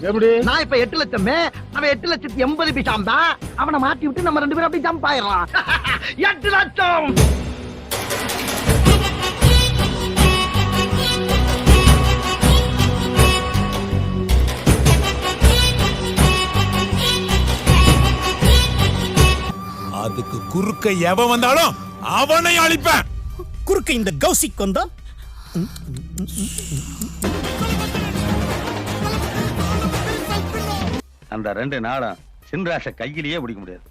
எப்படி? நான் இப்ப எட்டு லட்சமே அவன் எட்டு லட்சத்தி எண்பது பைசாம் தான் அவனை மாட்டி விட்டு நம்ம ரெண்டு பேரும் அப்படி ஜம்ப் ஆயிடலாம். எட்டு லட்சம்! அதுக்கு குறுக்க எவன் வந்தாலும் அவனை அழிப்பேன். குறுக்க இந்த கௌசிக் வந்தா? அந்த ரெண்டு நாளும் சின்ராஷ கையிலேயே பிடிக்க முடியாது.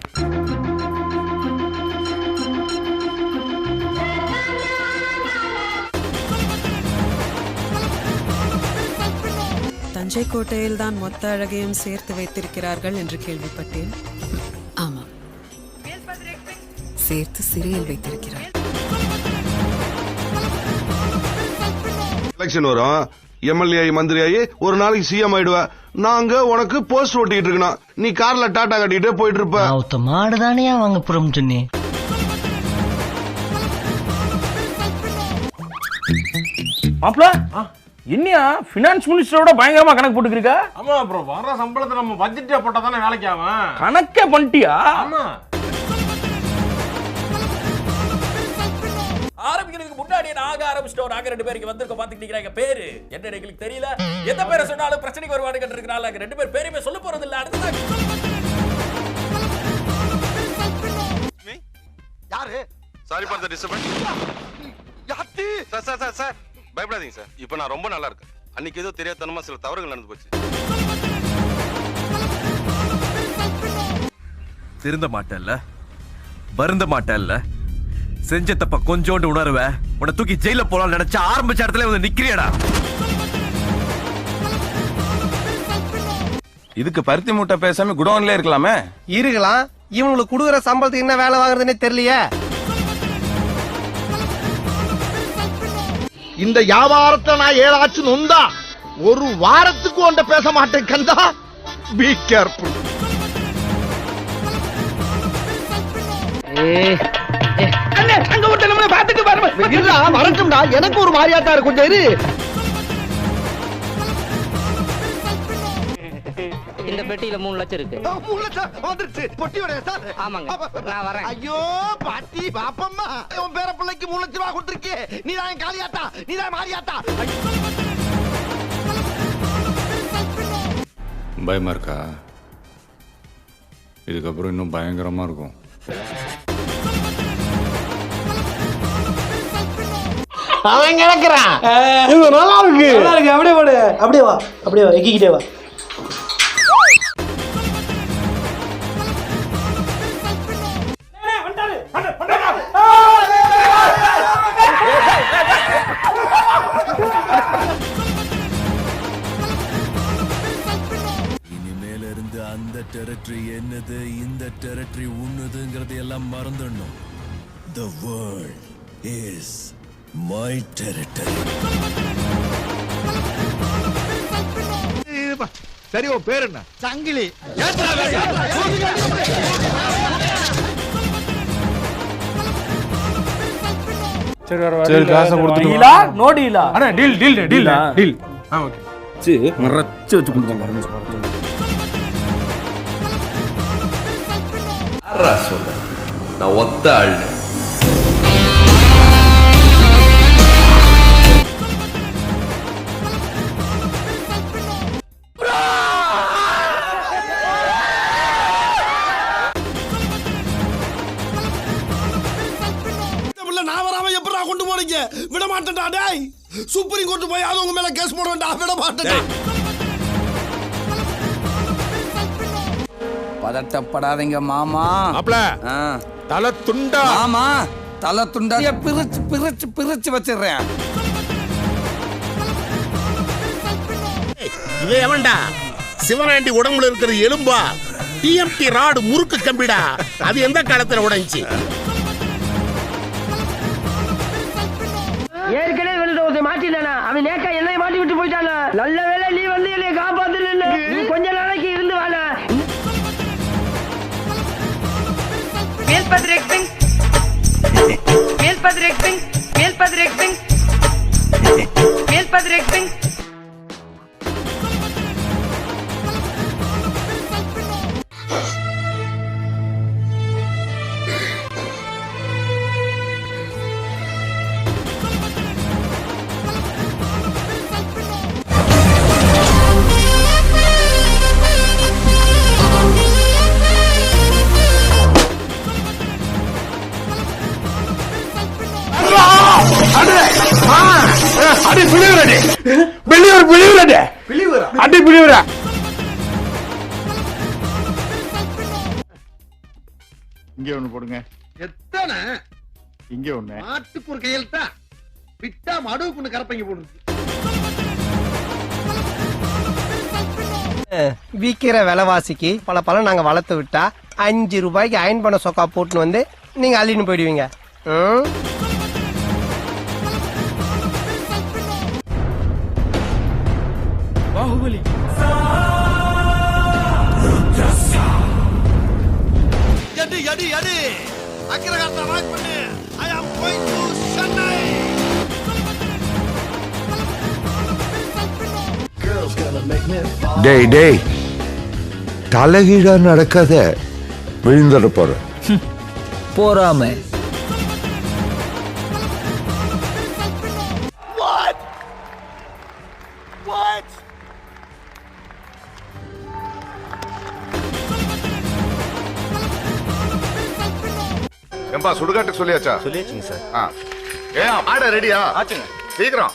தஞ்சை கோட்டையில் தான் மொத்த அழகையும் சேர்த்து வைத்திருக்கிறார்கள் என்று கேள்விப்பட்டேன். ஆமாம் சேர்த்து சிறையில் வைத்திருக்கிறார். எலெக்ஷன் வரும். எம்எல்ஏ மந்திரி ஆகி ஒரு நாளைக்கு சிஎம் ஆயிடுவ. நாங்க உனக்கு போஸ்ட் ஓட்டிட்டு இருக்கணும். நீ கார்ல டாடா கட்டிட்டே போயிட்டு இருப்ப. ஒருத்த மாடு தானே வாங்க புறம் சொன்னி மாப்ள என்னையா பினான்ஸ் மினிஸ்டரோட பயங்கரமா கணக்கு போட்டுக்கிருக்க ஆமா அப்புறம் வர சம்பளத்தை நம்ம பட்ஜெட்டே போட்டா தானே வேலைக்கு ஆகும் கணக்கே பண்ணிட்டியா? ஆமா. ஆரம்பிக்கிறதுக்கு முன்னாடி நாங்க ஆரம்பிச்சிட்டோம். நாங்க ரெண்டு பேருக்கு வந்திருக்கோம். பாத்துக்கிட்டீங்க பேரு? என்ன எங்களுக்கு தெரியல. எந்த பேரை சொன்னாலும் பிரச்சனைக்கு வருவானு கேட்டிருக்கனால நாங்க ரெண்டு பேர் பேருமே சொல்ல போறது இல்ல. அடுத்ததான் யாரு? சாரி ஃபார் தி டிஸ்டர்பன்ஸ் யாத்தி? சார் சார் சார் சார் பயப்படாதீங்க சார் இப்போ நான் ரொம்ப நல்லா இருக்கேன். அன்னைக்கு ஏதோ தெரியாதனமா சில தவறுகள் நடந்து போச்சு. திருந்த மாட்டல்ல? வருந்த மாட்டல்ல? செஞ்ச தப்ப கொஞ்சோண்டு உணர்வ. உன்னை தூக்கி ஜெயில போலாம் நினைச்ச ஆரம்பிச்ச இடத்துல வந்து நிக்கிறியடா. இதுக்கு பருத்தி மூட்டை பேசாம குடோன்ல இருக்கலாமே. இருக்கலாம். இவங்களுக்கு கொடுக்குற சம்பளத்துக்கு என்ன வேலை வாங்குறதுன்னே தெரியலையே. இந்த வியாபாரத்தை நான் ஏதாச்சும் நொந்தா ஒரு வாரத்துக்கு உன்ட பேச மாட்டேன் கந்தா. பி கேர்ஃபுல் அங்க பாத்துட்டு பாருங்க. வரட்டும்டா. எனக்கு ஒரு மாதிரியாட்டா இருக்கு கொஞ்சம் இரு. இந்த பெட்டியில மூணு லட்சம் இருக்கு. மூணு லட்சம் வந்துருச்சு. பொட்டியோட சார் ஆமாங்க. நான் வரேன். ஐயோ பாட்டி பாப்பம்மா. உன் பேர பிள்ளைக்கு மூணு லட்சம் ரூபா கொடுத்துருக்கே. நீ தான் காளியாத்தா. நீ தான் மாரியாத்தா. பயமா இருக்கா? இதுக்கப்புறம் இன்னும் பயங்கரமா இருக்கும். அவன் கிடக்குறான். நல்லா இருக்கு. நல்லா இருக்கு. அப்படியே போடு. அப்படியே வா. அப்படியே வா. எக்கிக்கிட்டே வா. இனிமேல இருந்து அந்த டெரிட்டரி என்னது இந்த டெரிட்டரி உன்னதுங்கிறது எல்லாம் மறந்துடணும். The world is my territory சரி உன் பேர் என்ன சங்கிலி சரி வர சரி, காசை கொடுத்துட்டு வா. டீலா நோ டீலா அண்ணா டீல் டீல் டீல் டீல் ஆ ஓகே மறைச்சு வச்சு கொடுத்தாங்க நான் ஒத்த ஆள் கொண்டு போறீங்க விட மாட்டேன்டா டேய். சுப்ரீம் கோர்ட் போய் அது உங்க மேல கேஸ் போடுவேன்டா. விட மாட்டேன்டா பதட்டப்படாதீங்க மாமா. ஆ. தலை துண்டா மாமா தலை துண்டா பிரிச்சு பிரிச்சு பிரிச்சு வச்சிடுறேன். இவன் எவன்டா? சிவனாண்டி உடம்புல இருக்கிற எலும்பா டிஎம்டி ராடு முறுக்கு கம்பிடா. அது எந்த காலத்துல உடைஞ்சி? அவன் நேக்கா என்னை மாட்டி விட்டு போயிட்டான. நல்ல வேலை நீ வந்து என்னை காப்பாத்துல கொஞ்ச நாளைக்கு இருந்து வாழ மேல் பதிரெக் சிங் மேல் பதிரெக் சிங் மேல் சிங் மேல் சிங் அடி விக்கிற விலைவாசிக்கு பல பழம் நாங்க வளர்த்து விட்டா அஞ்சு ரூபாய்க்கு அயன் பண்ண சொக்கா போட்டுன்னு வந்து நீங்க அள்ளின்னு போயிடுவீங்க. அக்கிரகாரத்தை ராக் பண்ணு I am going to Chennai டேய் டேய். தலைகீழா நடக்காத. விழுந்துட போற. போறாம. ஏம்பா சுடுகாட்டுக்கு சொல்லியாச்சா? சொல்லியாச்சுங்க சார். ஏன் ஆட ரெடியா? ஆச்சுங்க. சீக்கிரம்.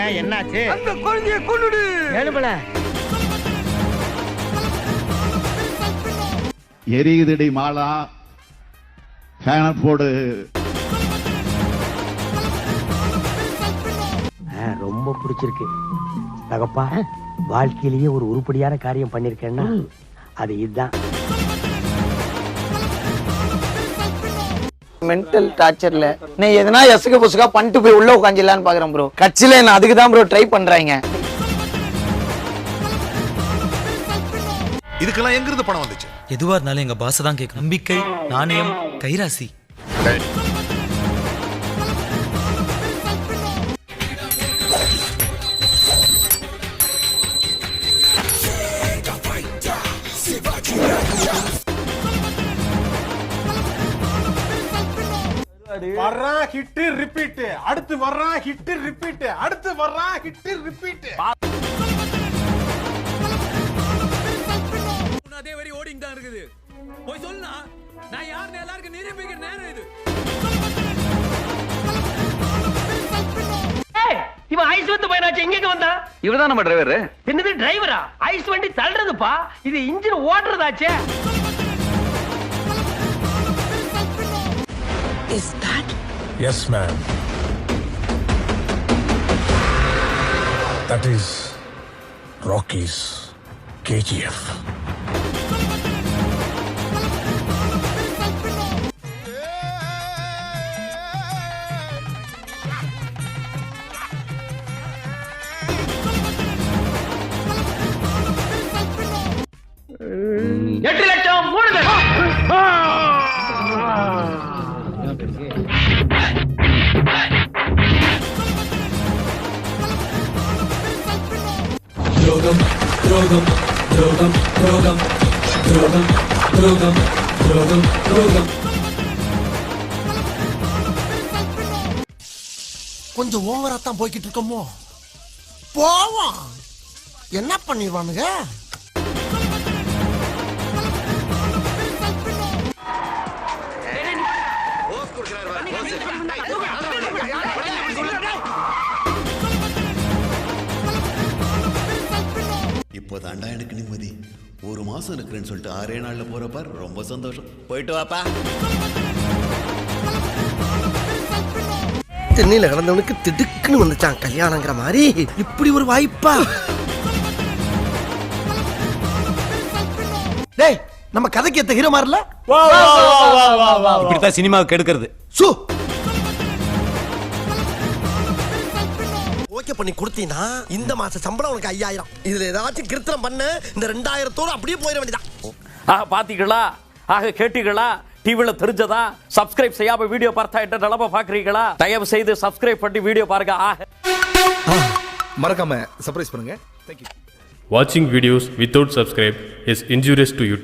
ஏன் என்னாச்சு? அந்த குழந்தைய கொன்னுடு. எழுபல எரியுதடி மாலா ஃபேன போடு. ரொம்ப பிடிச்சிருக்கு. தகப்பா. வாழ்க்கையிலேயே ஒரு உருப்படியான காரியம் பண்ணிருக்கேன்னா அது இதுதான். மென்டல் டார்ச்சர்ல நீ எதனா எசுக புசுகா பண்ணிட்டு போய் உள்ள உட்காந்துலான்னு பாக்குறேன் ப்ரோ கட்சியில என்ன அதுக்கு தான் ப்ரோ ட்ரை பண்றாங்க. இதுக்கெல்லாம் எங்க இருந்து பணம் வந்துச்சு? எதுவா இருந்தாலும் எங்க பாஸ் தான் கேட்கணும். நம்பிக்கை நாணயம் கைராசி. வர்றான் ஹிட் ரிப்பீட் அடுத்து வர்றான் ஹிட் ரிப்பீட் அடுத்து வர்றான் ஹிட் ரிப்பீட் அதே வரி ஓடிங் தான் இருக்குது. போய் சொல்லுனா நான் யாருன்னு எல்லாருக்கும் நிரூபிக்கிற நேரம் இது. இவன் ஐஸ் வந்து பையனாச்சு எங்க வந்தா? இவர்தான் நம்ம டிரைவர் என்னது டிரைவரா ஐஸ் வண்டி தள்ளுறதுப்பா? இது engine Is that? Yes, ma'am. That is Rocky's KGF. கொஞ்சம் ஓவரா தான் போய்கிட்டு இருக்கோமோ? போவோம். என்ன பண்ணிடுவானுங்க? இப்போதாண்டா எனக்கு நிம்மதி. ஒரு மாசம் இருக்கிறேன்னு சொல்லிட்டு ஆறே நாள்ல போறப்ப ரொம்ப சந்தோஷம். போயிட்டு வாப்பா. தென்னையில கிடந்தவனுக்கு திடுக்குன்னு வந்துச்சான் கல்யாணங்கிற மாதிரி. இப்படி ஒரு வாய்ப்பா? டேய் நம்ம கதைக்கு ஏத்த ஹீரோ மாறல இப்படித்தான் சினிமாவுக்கு எடுக்கிறது. சு! ஓகே பண்ணி கொடுத்தீங்கன்னா இந்த மாச சம்பளம் உனக்கு ஐயாயிரம். இதுல ஏதாச்சும் கிருத்தனம் பண்ண இந்த ரெண்டாயிரத்தோட அப்படியே போயிட வேண்டியதான் ஆக பாத்தீங்களா ஆக கேட்டீங்களா டிவில தெரிஞ்சதா? சப்ஸ்கிரைப் செய்யாம வீடியோ பார்த்தா என்ன நிலம பாக்குறீங்களா தயவு செய்து சப்ஸ்கிரைப் பண்ணி வீடியோ பாருங்க. ஆக. மறக்காம சர்ப்ரைஸ் பண்ணுங்க. Thank you Watching videos without subscribe is injurious to YouTube.